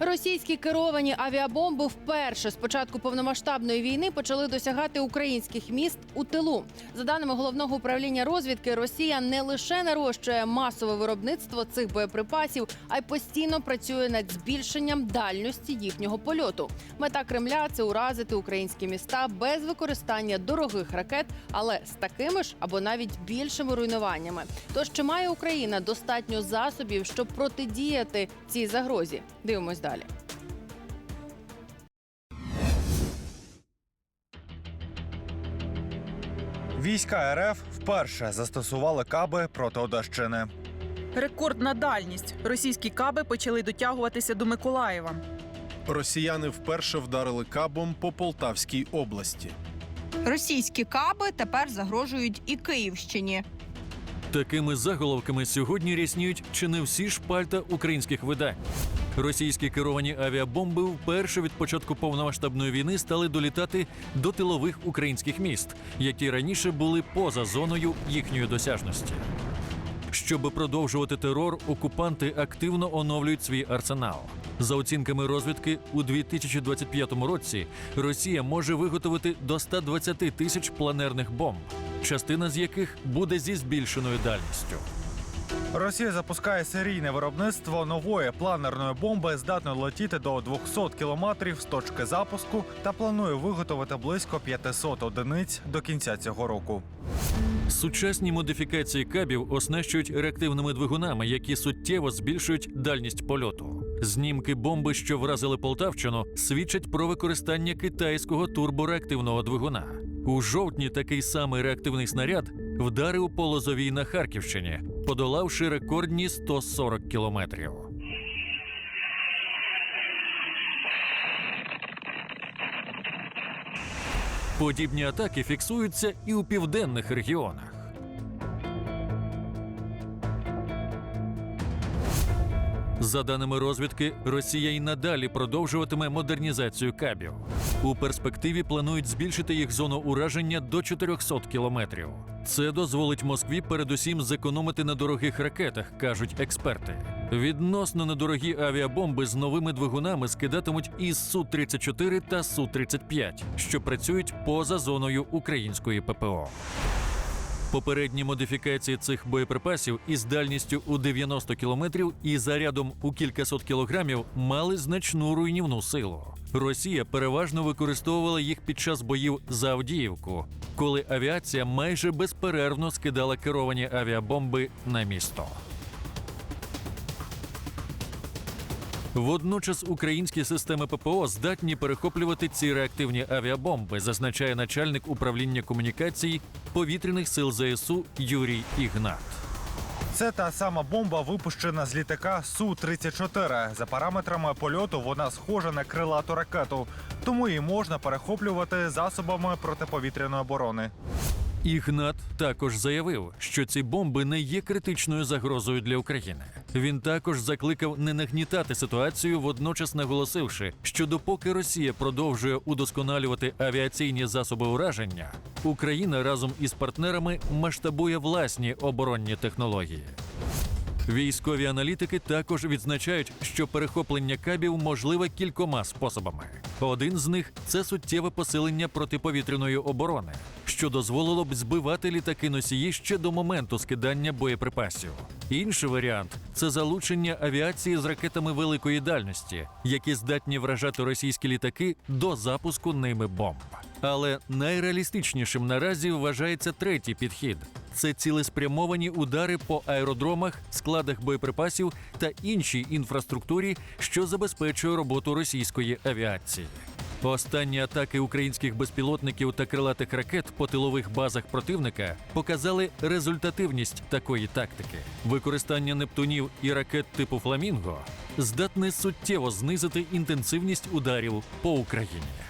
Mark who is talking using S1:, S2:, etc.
S1: Російські керовані авіабомби вперше з початку повномасштабної війни почали досягати українських міст у тилу. За даними головного управління розвідки, Росія не лише нарощує масове виробництво цих боєприпасів, а й постійно працює над збільшенням дальності їхнього польоту. Мета Кремля це уразити українські міста без використання дорогих ракет, але з такими ж або навіть більшими руйнуваннями. Тож чи має Україна достатньо засобів, щоб протидіяти цій загрозі? Дивимось далі.
S2: Війська РФ вперше застосували каби проти Одещини.
S3: Рекордна дальність. Російські каби почали дотягуватися до Миколаєва.
S4: Росіяни вперше вдарили кабом по Полтавській області.
S5: Російські каби тепер загрожують і Київщині.
S6: Такими заголовками сьогодні рясніють чи не всі шпальта українських видань. Російські керовані авіабомби вперше від початку повномасштабної війни стали долітати до тилових українських міст, які раніше були поза зоною їхньої досяжності. Щоб продовжувати терор, окупанти активно оновлюють свій арсенал. За оцінками розвідки, у 2025 році Росія може виготовити до 120 тисяч планерних бомб, частина з яких буде зі збільшеною дальністю.
S2: Росія запускає серійне виробництво нової планерної бомби, здатної летіти до 200 кілометрів з точки запуску, та планує виготовити близько 500 одиниць до кінця цього року.
S6: Сучасні модифікації кабів оснащують реактивними двигунами, які суттєво збільшують дальність польоту. Знімки бомби, що вразили Полтавщину, свідчать про використання китайського турбореактивного двигуна. У жовтні такий самий реактивний снаряд вдарив по Лозовій на Харківщині, подолавши рекордні 140 кілометрів. Подібні атаки фіксуються і у південних регіонах. За даними розвідки, Росія й надалі продовжуватиме модернізацію кабів. У перспективі планують збільшити їх зону ураження до 400 кілометрів. Це дозволить Москві передусім зекономити на дорогих ракетах, кажуть експерти. Відносно недорогі авіабомби з новими двигунами скидатимуть із су 34 та су 35 що працюють поза зоною української ППО. Попередні модифікації цих боєприпасів із дальністю у 90 кілометрів і зарядом у кількасот кілограмів мали значну руйнівну силу. Росія переважно використовувала їх під час боїв за Авдіївку, коли авіація майже безперервно скидала керовані авіабомби на місто. Водночас українські системи ППО здатні перехоплювати ці реактивні авіабомби, зазначає начальник управління комунікацій повітряних сил ЗСУ Юрій Ігнат.
S2: Це та сама бомба, випущена з літака су 34 За параметрами польоту вона схожа на крилату ракету, тому її можна перехоплювати засобами протиповітряної оборони.
S6: Ігнат також заявив, що ці бомби не є критичною загрозою для України. Він також закликав не нагнітати ситуацію, водночас наголосивши, що допоки Росія продовжує удосконалювати авіаційні засоби ураження, Україна разом із партнерами масштабує власні оборонні технології. Військові аналітики також відзначають, що перехоплення кабів можливе кількома способами. Один з них це суттєве посилення протиповітряної оборони, що дозволило б збивати літаки носії ще до моменту скидання боєприпасів. Інший варіант це залучення авіації з ракетами великої дальності, які здатні вражати російські літаки до запуску ними бомб. Але найреалістичнішим наразі вважається третій підхід: це цілеспрямовані удари по аеродромах, складах боєприпасів та іншій інфраструктурі, що забезпечує роботу російської авіації. Останні атаки українських безпілотників та крилатих ракет по тилових базах противника показали результативність такої тактики. Використання нептунів і ракет типу Фламінго здатне суттєво знизити інтенсивність ударів по Україні.